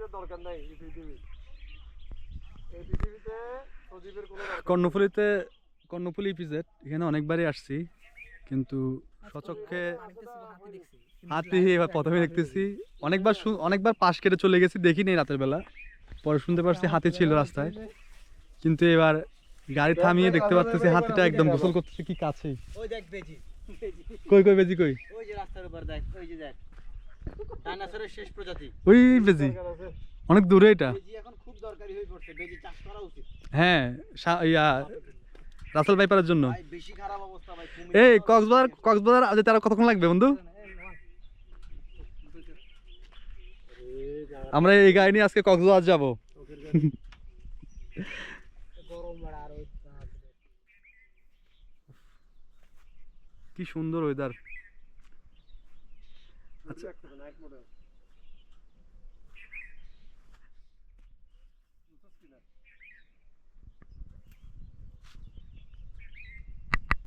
সজীবের দরকার নাই এই পৃথিবী এই পৃথিবীতে সজীবের কোনো কর্ণফুলিতে কর্ণফুলি ইপিজেড এখানে অনেকবারই আসছি কিন্তু সচক্ষে হাতি এবার প্রথমে দেখতেছি। অনেকবার অনেকবার পাশ কেটে চলে গেছি দেখিনি রাতের বেলা। পরে শুনতে পারছি হাতি ছিল রাস্তায়। কিন্তু এবার গাড়ি থামিয়ে দেখতে পাচ্ছি হাতিটা একদম গোসল করতেছে কি কাছেই ওই দেখ বেজি। কই কই বেজি কই? ওই যে রাস্তার উপর দেখ ওই যে দেখ। অনেক দূরে এটা। হয়ে রাসেল জন্য। এই, কক্সবাজার কক্সবাজার যেতে আর কতক্ষণ লাগবে বন্ধু? আমরা এই গাড়ি নিয়ে আজকে কক্সবাজার যাব। কি সুন্দর ওয়েদার আচ্ছা নাইট মডেল